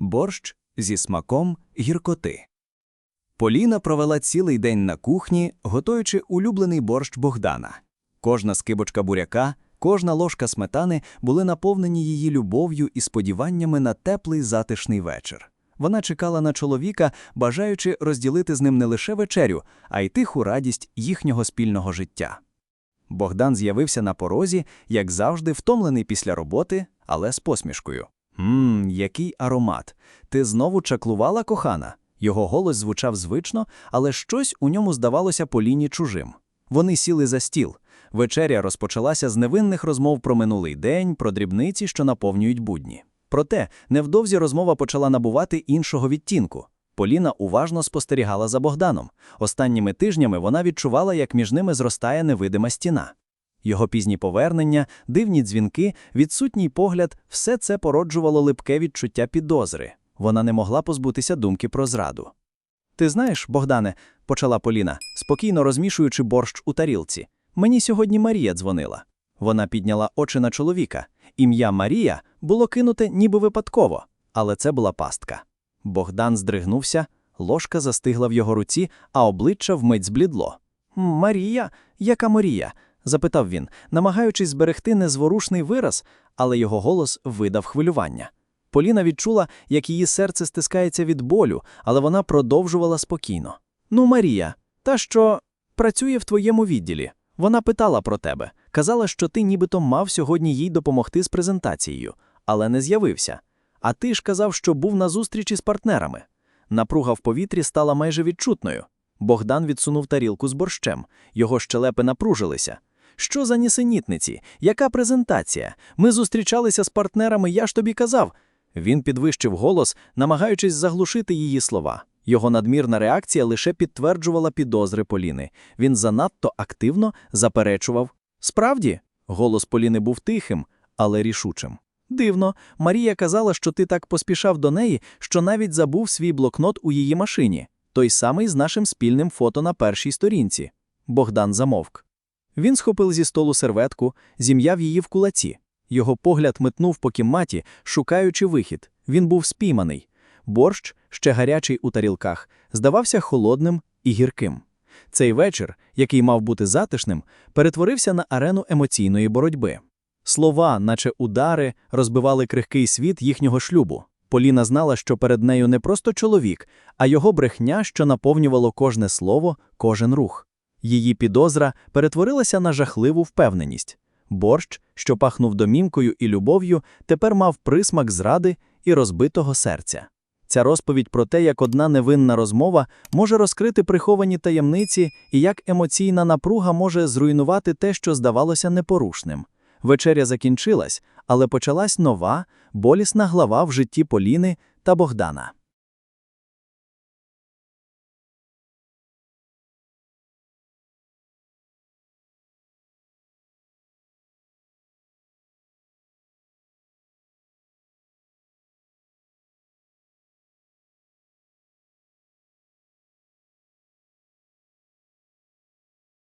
Борщ зі смаком гіркоти. Поліна провела цілий день на кухні, готуючи улюблений борщ Богдана. Кожна скибочка буряка, кожна ложка сметани були наповнені її любов'ю і сподіваннями на теплий затишний вечір. Вона чекала на чоловіка, бажаючи розділити з ним не лише вечерю, а й тиху радість їхнього спільного життя. Богдан з'явився на порозі, як завжди, втомлений після роботи, але з посмішкою. Мм, який аромат! Ти знову чаклувала, кохана? Його голос звучав звично, але щось у ньому здавалося Поліні чужим. Вони сіли за стіл. Вечеря розпочалася з невинних розмов про минулий день, про дрібниці, що наповнюють будні. Проте невдовзі розмова почала набувати іншого відтінку. Поліна уважно спостерігала за Богданом. Останніми тижнями вона відчувала, як між ними зростає невидима стіна. Його пізні повернення, дивні дзвінки, відсутній погляд все це породжувало липке відчуття підозри. Вона не могла позбутися думки про зраду. Ти знаєш, Богдане, почала Поліна, спокійно розмішуючи борщ у тарілці. Мені сьогодні Марія дзвонила. Вона підняла очі на чоловіка. Ім'я Марія було кинуте ніби випадково, але це була пастка. Богдан здригнувся, ложка застигла в його руці, а обличчя вмить зблідло. Марія? Яка Марія? Запитав він, намагаючись зберегти незворушний вираз, але його голос видав хвилювання. Поліна відчула, як її серце стискається від болю, але вона продовжувала спокійно. Ну, Марія, та що працює в твоєму відділі. Вона питала про тебе, казала, що ти нібито мав сьогодні їй допомогти з презентацією, але не з'явився. А ти ж казав, що був на зустрічі з партнерами. Напруга в повітрі стала майже відчутною. Богдан відсунув тарілку з борщем, його щелепи напружилися. Що за нісенітниці? Яка презентація? Ми зустрічалися з партнерами, я ж тобі казав. Він підвищив голос, намагаючись заглушити її слова. Його надмірна реакція лише підтверджувала підозри Поліни. Він занадто активно заперечував. Справді, голос Поліни був тихим, але рішучим. Дивно, Марія казала, що ти так поспішав до неї, що навіть забув свій блокнот у її машині, той самий з нашим спільним фото на першій сторінці. Богдан замовк. Він схопив зі столу серветку, зім'яв її в кулаці. Його погляд метнув по кімнаті, шукаючи вихід. Він був спійманий. Борщ, ще гарячий у тарілках, здавався холодним і гірким. Цей вечір, який мав бути затишним, перетворився на арену емоційної боротьби. Слова, наче удари, розбивали крихкий світ їхнього шлюбу. Поліна знала, що перед нею не просто чоловік, а його брехня, що наповнювало кожне слово, кожен рух. Її підозра перетворилася на жахливу впевненість. Борщ, що пахнув домімкою і любов'ю, тепер мав присмак зради і розбитого серця. Ця розповідь про те, як одна невинна розмова може розкрити приховані таємниці і як емоційна напруга може зруйнувати те, що здавалося непорушним. Вечеря закінчилась, але почалась нова, болісна глава в житті Поліни та Богдана.